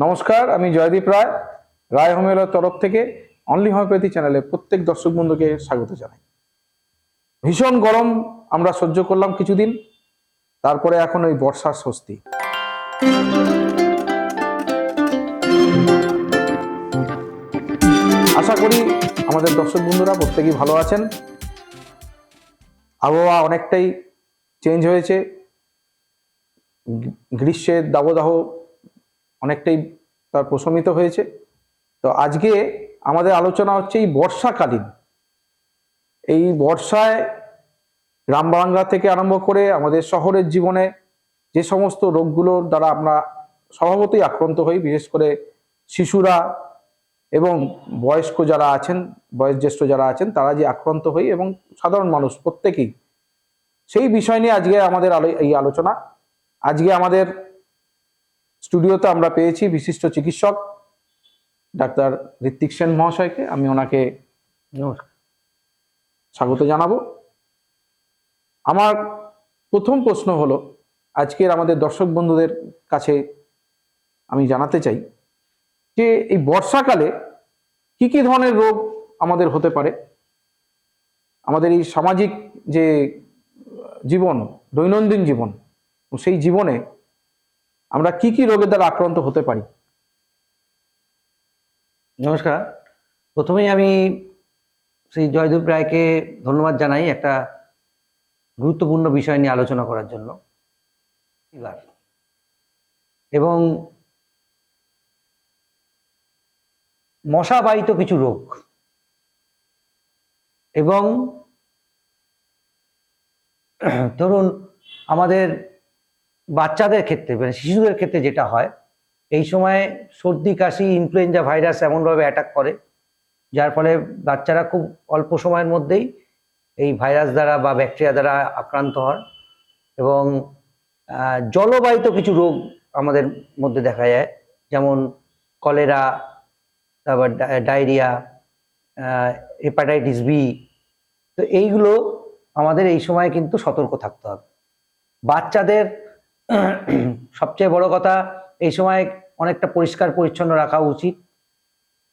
নমস্কার, আমি জয়দীপ রায় রায় হোমিওর তরফ থেকে অনলি হোমিওপ্যাথি চ্যানেলে প্রত্যেক দর্শক বন্ধুকে স্বাগত জানাই। ভীষণ গরম আমরা সহ্য করলাম কিছুদিন, তারপরে এখন ওই বর্ষার স্বস্তি। আশা করি আমাদের দর্শক বন্ধুরা প্রত্যেকেই ভালো আছেন। আবহাওয়া অনেকটাই চেঞ্জ হয়েছে। গ্রী- গ্রীষ্মের দাবদাহ অনেকটাই তার প্রশমিত হয়েছে। তো আজকে আমাদের আলোচনা হচ্ছে এই বর্ষাকালীন। এই বর্ষায় গ্রাম বাংলা থেকে আরম্ভ করে আমাদের শহরের জীবনে যে সমস্ত রোগগুলোর দ্বারা আমরা স্বভাবতই আক্রান্ত হই, বিশেষ করে শিশুরা এবং বয়স্ক যারা আছেন, বয়োজ্যেষ্ঠ যারা আছেন, তারা যে আক্রান্ত হই এবং সাধারণ মানুষ প্রত্যেকেই। সেই বিষয় নিয়ে আজকে আমাদের এই আলোচনা। আজকে আমাদের স্টুডিওতে আমরা পেয়েছি বিশিষ্ট চিকিৎসক ডাক্তার ঋত্বিক সেন মহাশয়কে। আমি ওনাকে স্বাগত জানাব। আমার প্রথম প্রশ্ন হলো আজকের আমাদের দর্শক বন্ধুদের কাছে আমি জানাতে চাই যে এই বর্ষাকালে কি কি ধরনের রোগ আমাদের হতে পারে? আমাদের এই সামাজিক যে জীবন দৈনন্দিন জীবন সেই জীবনে আমরা কি কি রোগের দ্বারা আক্রান্ত হতে পারি? নমস্কার। প্রথমেই আমি শ্রী জয়দেব রায়কে ধন্যবাদ জানাই একটা গুরুত্বপূর্ণ বিষয় নিয়ে আলোচনা করার জন্য। এবং মশাবাহিত কিছু রোগ। এবং ধরুন আমাদের বাচ্চাদের ক্ষেত্রে মানে শিশুদের ক্ষেত্রে যেটা হয়, এই সময় সর্দি, কাশি ইনফ্লুয়েঞ্জা ভাইরাস এমনভাবে অ্যাটাক করে, যার ফলে বাচ্চারা খুব অল্প সময়ের মধ্যেই এই ভাইরাস দ্বারা বা ব্যাকটেরিয়া দ্বারা আক্রান্ত হয় এবং জলবাহিত কিছু রোগ আমাদের মধ্যে দেখা যায়, যেমন কলেরা, তারপর ডায়রিয়া হেপাটাইটিস বি তো এইগুলো আমাদের এই সময় কিন্তু সতর্ক থাকতে হবে। বাচ্চাদের সবচেয়ে বড় কথা এই সময় অনেকটা পরিষ্কার পরিচ্ছন্ন রাখা উচিত।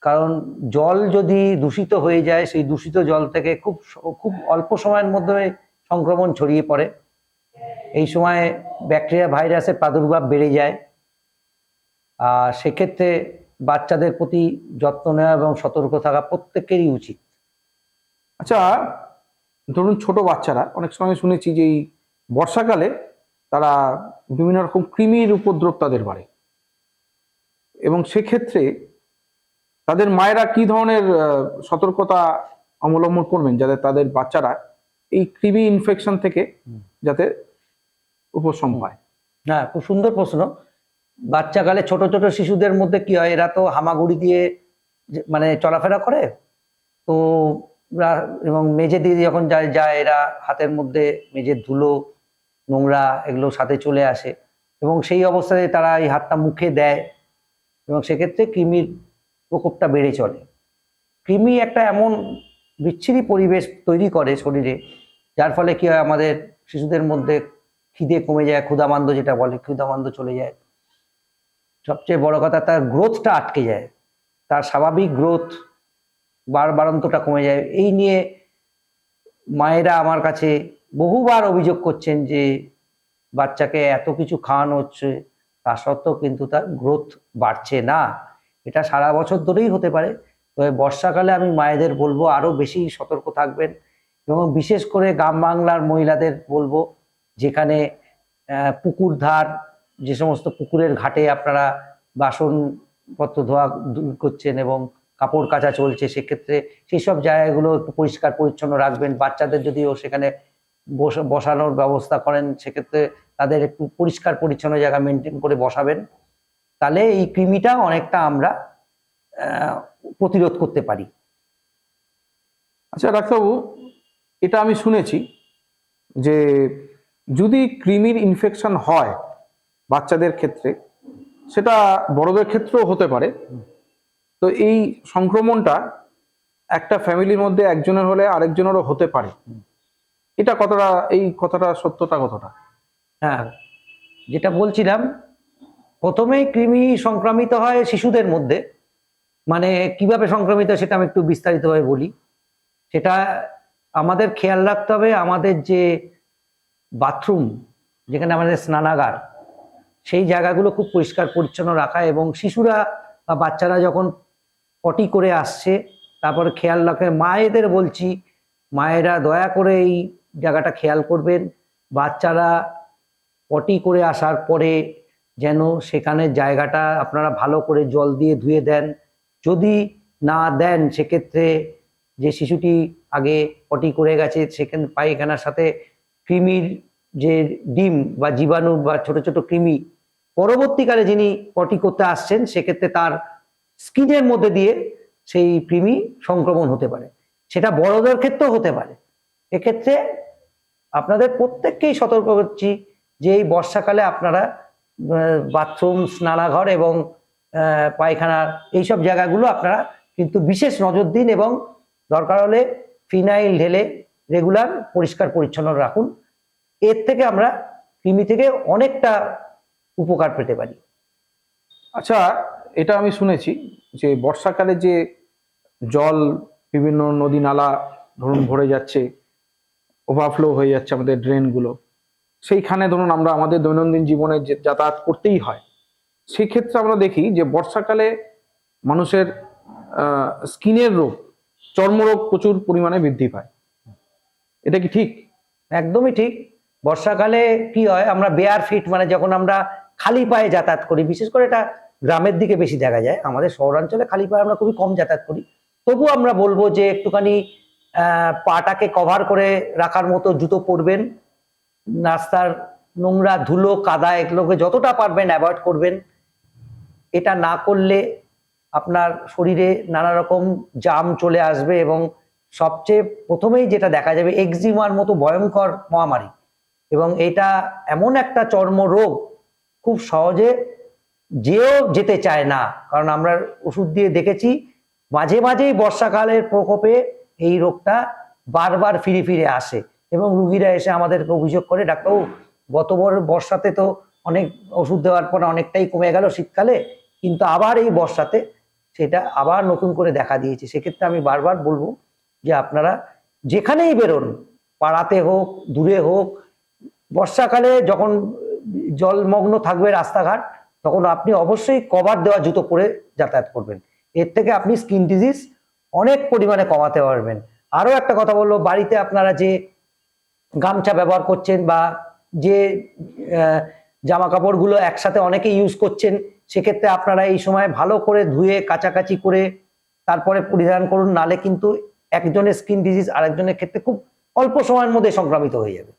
কারণ জল যদি দূষিত হয়ে যায়, সেই দূষিত জল থেকে খুব খুব অল্প সময়ের মধ্যে সংক্রমণ ছড়িয়ে পড়ে। এই সময় ব্যাকটেরিয়া, ভাইরাসের প্রাদুর্ভাব বেড়ে যায়। আর সেক্ষেত্রে বাচ্চাদের প্রতি যত্ন নেওয়া এবং সতর্ক থাকা প্রত্যেকেরই উচিত। আচ্ছা ধরুন ছোট বাচ্চারা, অনেক সময় শুনেছি যে এই বর্ষাকালে তারা বিভিন্ন রকম কৃমির উপদ্রব তাদের বাড়ে এবং সেক্ষেত্রে তাদের মায়েরা কি ধরনের সতর্কতা অবলম্বন করবেন যাতে তাদের বাচ্চারা এই কৃমি ইনফেকশন থেকে যাতে উপশম হয় হ্যাঁ খুব সুন্দর প্রশ্ন। বাচ্চাকালে ছোট ছোট শিশুদের মধ্যে কি হয়? এরা তো হামাগুড়ি দিয়ে মানে চলাফেরা করে। তো এবং মেঝে দিয়ে যখন যায় যায় এরা হাতের মধ্যে মেঝের ধুলো নোংরা এগুলো সাথে চলে আসে এবং সেই অবস্থায় তারা এই হাতটা মুখে দেয় এবং সেক্ষেত্রে কৃমির প্রকোপটা বেড়ে চলে। কৃমি একটা এমন বিচ্ছিরি পরিবেশ তৈরি করে শরীরে, যার ফলে কি হয় আমাদের শিশুদের মধ্যে খিদে কমে যায়, ক্ষুধামান্দ যেটা বলে, ক্ষুধামান্দ চলে যায়। সবচেয়ে বড় কথা, তার গ্রোথটা আটকে যায়। তার স্বাভাবিক গ্রোথ বার বাড়ন্তটা কমে যায়। এই নিয়ে মায়েরা আমার কাছে বহুবার অভিযোগ করছেন যে বাচ্চাকে এত কিছু খাওয়ানো হচ্ছে, তা সত্ত্বেও কিন্তু তার গ্রোথ বাড়ছে না। এটা সারা বছর ধরেই হতে পারে। তবে বর্ষাকালে আমি মায়েদের বলব আরও বেশি সতর্ক থাকবেন এবং বিশেষ করে গ্রাম বাংলার মহিলাদের বলব, যেখানে পুকুর ধার, যে সমস্ত পুকুরের ঘাটে আপনারা বাসনপত্র ধোয়া করছেন এবং কাপড় কাচা চলছে, সেক্ষেত্রে সেই সব জায়গাগুলো একটু পরিষ্কার পরিচ্ছন্ন রাখবেন। বাচ্চাদের যদিও সেখানে বসানোর ব্যবস্থা করেন, সেক্ষেত্রে তাদের একটু পরিষ্কার পরিচ্ছন্ন জায়গা মেনটেন করে বসাবেন। তাহলে এই কৃমিটা অনেকটা আমরা প্রতিরোধ করতে পারি। আচ্ছা ডাক্তারবাবু, এটা আমি শুনেছি যে যদি কৃমির ইনফেকশন হয় বাচ্চাদের ক্ষেত্রে, সেটা বড়দের ক্ষেত্রেও হতে পারে। তো এই সংক্রমণটা একটা ফ্যামিলির মধ্যে একজনের হলে আরেকজনেরও হতে পারে। এটা কতটা, এই কথাটা সত্যতা কতটা? হ্যাঁ যেটা বলছিলাম, প্রথমেই কৃমি সংক্রামিত হয় শিশুদের মধ্যে। মানে কীভাবে সংক্রামিত সেটা আমি একটু বিস্তারিতভাবে বলি। সেটা আমাদের খেয়াল রাখতে হবে, আমাদের যে বাথরুম, যেখানে আমাদের স্নানাগার, সেই জায়গাগুলো খুব পরিষ্কার পরিচ্ছন্ন রাখা এবং শিশুরা বা বাচ্চারা যখন পটি করে আসছে, তারপর খেয়াল রাখে, মায়েদের বলছি, মায়েরা দয়া করে এই জায়গাটা খেয়াল করবেন। বাচ্চারা পটি করে আসার পরে যেন সেখানে জায়গাটা আপনারা ভালো করে জল দিয়ে ধুয়ে দেন। যদি না দেন, সেক্ষেত্রে যে শিশুটি আগে পটি করে গেছে, সেখানে পায়খানার সাথে কৃমির যে ডিম বা জীবাণু বা ছোট ছোট কৃমি, পরবর্তীকালে যিনি পটি করতে আসছেন, সেক্ষেত্রে তার স্কিনের মধ্যে দিয়ে সেই কৃমি সংক্রমণ হতে পারে। সেটা বড়দের ক্ষেত্রেও হতে পারে। এক্ষেত্রে আপনাদের প্রত্যেককেই সতর্ক করছি যে এই বর্ষাকালে আপনারা বাথরুম, স্নানাঘর এবং পায়খানার এইসব জায়গাগুলো আপনারা কিন্তু বিশেষ নজর দিন এবং দরকার হলে ফিনাইল ঢেলে রেগুলার পরিষ্কার পরিচ্ছন্ন রাখুন। এর থেকে আমরা কৃমি থেকে অনেকটা উপকার পেতে পারি। আচ্ছা এটা আমি শুনেছি যে বর্ষাকালে যে জল, বিভিন্ন নদী নালা ধরুন ভরে যাচ্ছে ওভারফ্লো হয়ে যাচ্ছে আমাদের ড্রেনগুলো সেইখানে ধরুন আমরা আমাদের দৈনন্দিন জীবনে যাতায়াত করতেই হয় সেই ক্ষেত্রে আমরা দেখি যে বর্ষাকালে মানুষের স্কিনের রোগ, চর্মরোগ প্রচুর পরিমাণে বৃদ্ধি পায়। এটা কি ঠিক? একদমই ঠিক। বর্ষাকালে কি হয়, আমরা বেয়ার ফিট মানে যখন আমরা খালি পায়ে যাতায়াত করি, বিশেষ করে এটা গ্রামের দিকে বেশি দেখা যায়, আমাদের শহরাঞ্চলে খালি পায়ে আমরা খুবই কম যাতায়াত করি। তবু আমরা বলব যে একটুখানি পাটাকে কভার করে রাখার মতো জুতো পরবেন। রাস্তার নোংরা ধুলো, কাদা এগুলোকে যতটা পারবেন অ্যাভয়েড করবেন। এটা না করলে আপনার শরীরে নানা রকম জাম চলে আসবে এবং সবচেয়ে প্রথমেই যেটা দেখা যাবে এক্সিমার মতো ভয়ঙ্কর মহামারী। এবং এটা এমন একটা চর্ম রোগ খুব সহজে যেও যেতে চায় না। কারণ আমরা ওষুধ দিয়ে দেখেছি, মাঝে মাঝেই বর্ষাকালের প্রকোপে এই রোগটা বারবার ফিরে ফিরে আসে এবং রুগীরা এসে আমাদেরকে অভিযোগ করে, ডাক্তারবাবু, গত বর্ষাতে তো অনেক ওষুধ দেওয়ার পর অনেকটাই কমে গেল শীতকালে, কিন্তু আবার এই বর্ষাতে সেটা আবার নতুন করে দেখা দিয়েছে। সেক্ষেত্রে আমি বারবার বলব যে আপনারা যেখানেই বেরোন, পাড়াতে হোক, দূরে হোক, বর্ষাকালে যখন জলমগ্ন থাকবে রাস্তাঘাট, তখন আপনি অবশ্যই কভার দেওয়া জুতো পরে যাতায়াত করবেন। এর থেকে আপনি স্কিন ডিজিজ অনেক পরিমাণে কমাতে পারবেন আরও একটা কথা বলব, বাড়িতে আপনারা যে গামছা ব্যবহার করছেন বা যে জামা কাপড়গুলো একসাথে অনেকে ইউজ করছেন, সেক্ষেত্রে আপনারা এই সময় ভালো করে ধুয়ে, কাচাকাচি করে তারপরে পরিধান করুন, নালে কিন্তু একজনের স্কিন ডিজিজ আরেকজনের ক্ষেত্রে খুব অল্প সময়ের মধ্যে সংক্রামিত হয়ে যাবে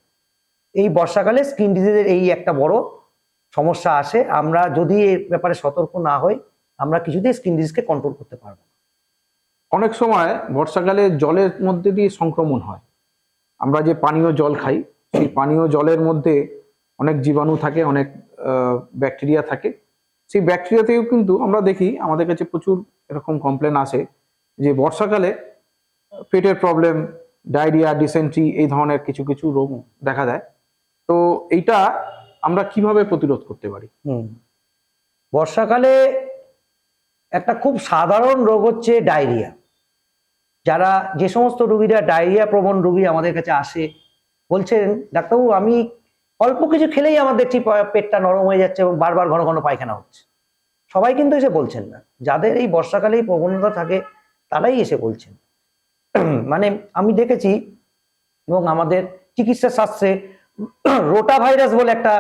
এই বর্ষাকালে স্কিন ডিজিজের এই একটা বড় সমস্যা আসে, আমরা যদি এর ব্যাপারে সতর্ক না হই, আমরা কিছুতেই স্কিন ডিজিজকে কন্ট্রোল করতে পারব। অনেক সময় বর্ষাকালে জলের মধ্যে দিয়ে সংক্রমণ হয়। আমরা যে পানীয় জল খাই, সেই পানীয় জলের মধ্যে অনেক জীবাণু থাকে, অনেক ব্যাকটেরিয়া থাকে। সেই ব্যাকটেরিয়াতেও কিন্তু আমরা দেখি, আমাদের কাছে প্রচুর এরকম কমপ্লেন আসে যে বর্ষাকালে পেটের প্রবলেম ডায়রিয়া ডিসেন্ট্রি এই ধরনের কিছু কিছু রোগ দেখা দেয়। তো এইটা আমরা কীভাবে প্রতিরোধ করতে পারি? বর্ষাকালে একটা খুব সাধারণ রোগ হচ্ছে ডায়রিয়া যারা যে সমস্ত রুগীরা ডায়রিয়া প্রবণ রুগী আমাদের কাছে আসে, বলছেন, ডাক্তারবাবু, আমি অল্প কিছু খেলেই আমার দেখছি পেটটা নরম হয়ে যাচ্ছে এবং বারবার ঘন ঘন পায়খানা হচ্ছে। সবাই কিন্তু এসে বলছেন না। যাদের এই বর্ষাকালে এই প্রবণতা থাকে, তারাই এসে বলছেন। মানে আমি দেখেছি, এবং আমাদের চিকিৎসা শাস্ত্রে রোটা ভাইরাস বলে একটা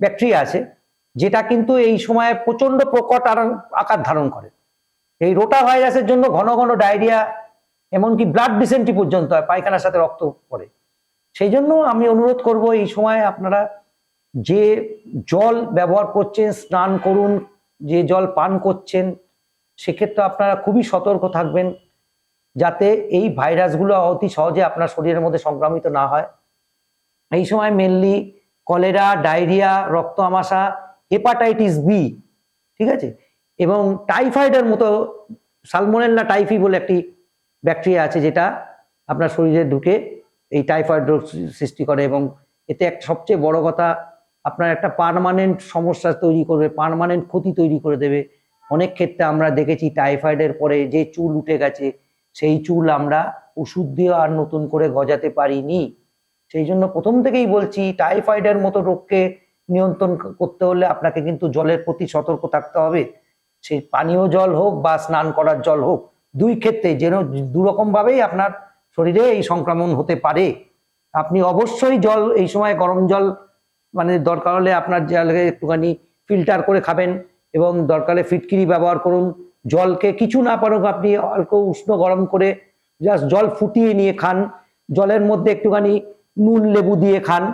ব্যাকটেরিয়া আছে, যেটা কিন্তু এই সময় প্রচণ্ড প্রকট আকার ধারণ করে। এই রোটা ভাইরাসের জন্য ঘন ঘন ডায়রিয়া এমনকি ব্লাড ডিসেন্ট্রি পর্যন্ত হয় পায়খানার সাথে রক্ত পড়ে। সেই জন্য আমি অনুরোধ করব, এই সময় আপনারা যে জল ব্যবহার করছেন, স্নান করুন, যে জল পান করছেন, সেক্ষেত্রে আপনারা খুবই সতর্ক থাকবেন, যাতে এই ভাইরাসগুলো অতি সহজে আপনার শরীরের মধ্যে সংক্রামিত না হয়। এই সময় মেনলি কলেরা, ডায়রিয়া রক্ত আমাশা হেপাটাইটিস বি ঠিক আছে? এবং টাইফয়েডের মতো সালমোনেল্লা টাইফি বলে একটি ব্যাকটেরিয়া আছে যেটা আপনার শরীরে ঢুকে এই টাইফয়েড রোগ সৃষ্টি করে এবং এতে এক সবচেয়ে বড় কথা, আপনার একটা পার্মানেন্ট সমস্যা তৈরি করবে পার্মানেন্ট ক্ষতি তৈরি করে দেবে। অনেক ক্ষেত্রে আমরা দেখেছি টাইফয়েডের পরে যে চুল উঠে গেছে, সেই চুল আমরা ওষুধ দিয়ে আর নতুন করে গজাতে পারিনি। সেই জন্য প্রথম থেকেই বলছি টাইফয়েডের মতো রোগকে নিয়ন্ত্রণ করতে হলে আপনাকে কিন্তু জলের প্রতি সতর্ক থাকতে হবে। সেই পানীয় জল হোক বা স্নান করার জল হোক দুই ক্ষেত্রে, যেন দুরকম ভাবেই আপনার শরীরে এই সংক্রমণ হতে পারে। আপনি অবশ্যই জল, এই সময় গরম জল মানে দরকার হলে আপনার জলকে একটুখানি ফিল্টার করে খাবেন এবং দরকারে ফিটকিরি ব্যবহার করুন। জলকে কিছু না পারুক আপনি অল্প উষ্ণ গরম করে জাস্ট জল ফুটিয়ে নিয়ে খান। জলের মধ্যে একটুখানি নুন, লেবু দিয়ে খান।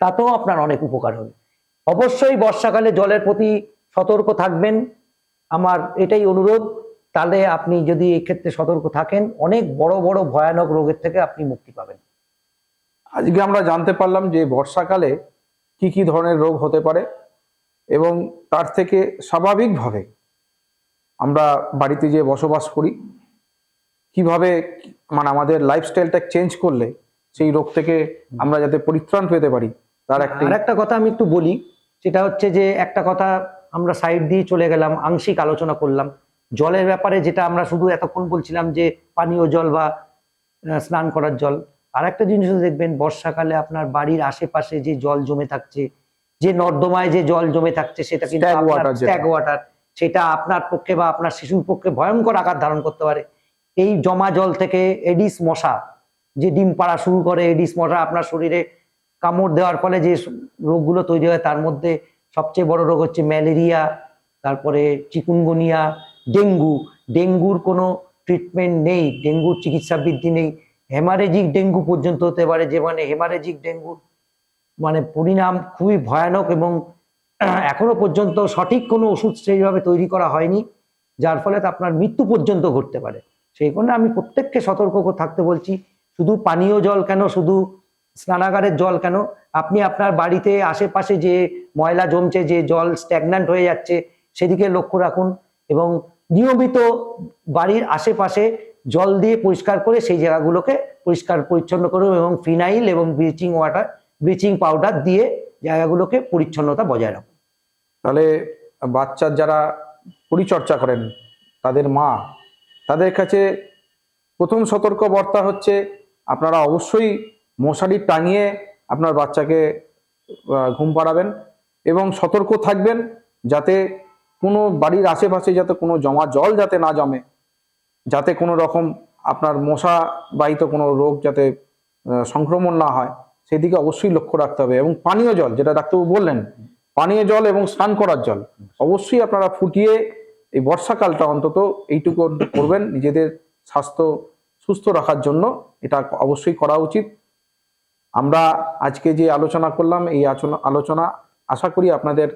তাতেও আপনার অনেক উপকার হবে। অবশ্যই বর্ষাকালে জলের প্রতি সতর্ক থাকবেন। আমার এটাই অনুরোধ। তাহলে আপনি যদি এই ক্ষেত্রে সতর্ক থাকেন অনেক বড় বড় ভয়ানক রোগের থেকে আপনি মুক্তি পাবেন। আজকে আমরা জানতে পারলাম যে বর্ষাকালে কি কি ধরনের রোগ হতে পারে এবং তার থেকে স্বাভাবিকভাবে আমরা বাড়িতে যে বসবাস করি কীভাবে মানে আমাদের লাইফস্টাইলটা চেঞ্জ করলে সেই রোগ থেকে আমরা যাতে পরিত্রাণ পেতে পারি তার একটা আর একটা কথা আমি একটু বলি সেটা হচ্ছে যে একটা কথা আমরা সাইড দিয়ে চলে গেলাম আংশিক আলোচনা করলাম। জলের ব্যাপারে যেটা আমরা শুধু এতক্ষণ বলছিলাম যে পানীয় জল বা স্নান করার জল। আর একটা জিনিস দেখবেন বর্ষাকালে আপনার বাড়ির আশেপাশে যে জল জমে থাকছে যে নর্দমায় যে জল জমে থাকছে সেটা কিন্তু ওয়াটার সেটা আপনার পক্ষে বা আপনার শিশুর পক্ষে ভয়ঙ্কর আকার ধারণ করতে পারে। এই জমা জল থেকে এডিস মশা যে ডিম পাড়া শুরু করে এডিস মশা আপনার শরীরে কামড় দেওয়ার ফলে যে রোগগুলো তৈরি হয় তার মধ্যে সবচেয়ে বড় রোগ হচ্ছে ম্যালেরিয়া তারপরে চিকুনগুনিয়া ডেঙ্গু, ডেঙ্গুর কোনো ট্রিটমেন্ট নেই, ডেঙ্গুর চিকিৎসা বৃদ্ধি নেই। হেমারেজিক ডেঙ্গু পর্যন্ত হতে পারে, যে মানে হেমারেজিক ডেঙ্গুর মানে পরিণাম খুবই ভয়ানক এবং এখনও পর্যন্ত সঠিক কোনো ওষুধ সেইভাবে তৈরি করা হয়নি, যার ফলে আপনার মৃত্যু পর্যন্ত ঘটতে পারে। সেই কারণে আমি প্রত্যেককে সতর্ক থাকতে বলছি, শুধু পানীয় জল কেন, শুধু স্নানাগারের জল কেন? আপনি আপনার বাড়িতে আশেপাশে যে ময়লা জমছে, যে জল স্ট্যাগন্যান্ট হয়ে যাচ্ছে, সেদিকে লক্ষ্য রাখুন এবং নিয়মিত বাড়ির আশেপাশে জল দিয়ে পরিষ্কার করে সেই জায়গাগুলোকে পরিষ্কার পরিচ্ছন্ন করুন এবং ফিনাইল এবং ব্লিচিং ওয়াটার, ব্লিচিং পাউডার দিয়ে জায়গাগুলোকে পরিচ্ছন্নতা বজায় রাখুন। তাহলে বাচ্চার যারা পরিচর্যা করেন, তাদের মা, তাদের কাছে প্রথম সতর্ক বার্তা হচ্ছে আপনারা অবশ্যই মশারি টাঙিয়ে আপনার বাচ্চাকে ঘুম পাড়াবেন এবং সতর্ক থাকবেন যাতে কোনো বাড়ির আশেপাশে যাতে কোনো জমা জল যাতে না জমে, যাতে কোনো রকম আপনার মশা বাহিত কোনো রোগ যাতে সংক্রমণ না হয়, সেদিকে অবশ্যই লক্ষ্য রাখতে হবে। এবং পানীয় জল, যেটা ডাক্তারবাবু বললেন, পানীয় জল এবং স্নান করার জল, অবশ্যই আপনারা ফুটিয়ে এই বর্ষাকালটা অন্তত এইটুকু করবেন নিজেদের স্বাস্থ্য সুস্থ রাখার জন্য। এটা অবশ্যই করা উচিত। আমরা আজকে যে আলোচনা করলাম, এই আলোচনা আশা করি আপনাদের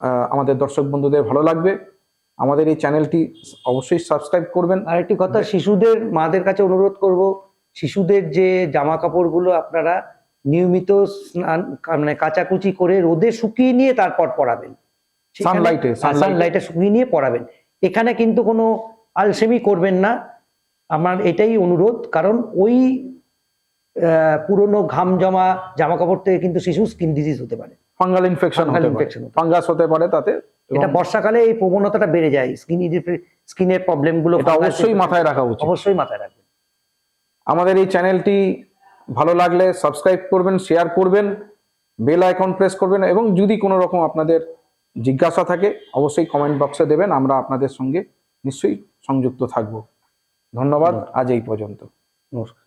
আমাদের দর্শক বন্ধুদের ভালো লাগবে। আমাদের এই চ্যানেলটি অবশ্যই সাবস্ক্রাইব করবেন। আর একটি কথা শিশুদের মাদের কাছে অনুরোধ করব শিশুদের যে জামা কাপড়গুলো আপনারা নিয়মিত স্নান মানে কাচাকুচি করে রোদে শুকিয়ে নিয়ে তারপর পরাবেন। sunlight-এ। সানলাইটে শুকিয়ে নিয়ে পরাবেন। এখানে কিন্তু কোনো আলসেমি করবেন না। আমার এটাই অনুরোধ কারণ ওই পুরনো ঘাম জমা জামা কাপড় থেকে কিন্তু শিশু স্কিন ডিজিজ হতে পারে। ফাঙ্গাল ইনফেকশন পারে। ফাঙ্গাস হতে পারে। তাতে এটা বর্ষাকালে এই প্রবণতাটা বেড়ে যায়। স্কিন স্কিনের প্রবলেমগুলো অবশ্যই মাথায় রাখা উচিত। অবশ্যই মাথায় রাখবেন। আমাদের এই চ্যানেলটি ভালো লাগলে সাবস্ক্রাইব করবেন শেয়ার করবেন বেল আইকন প্রেস করবেন এবং যদি কোনো রকম আপনাদের জিজ্ঞাসা থাকে অবশ্যই কমেন্ট বক্সে দেবেন। আমরা আপনাদের সঙ্গে নিশ্চয়ই সংযুক্ত থাকব। ধন্যবাদ। আজ এই পর্যন্ত। নমস্কার।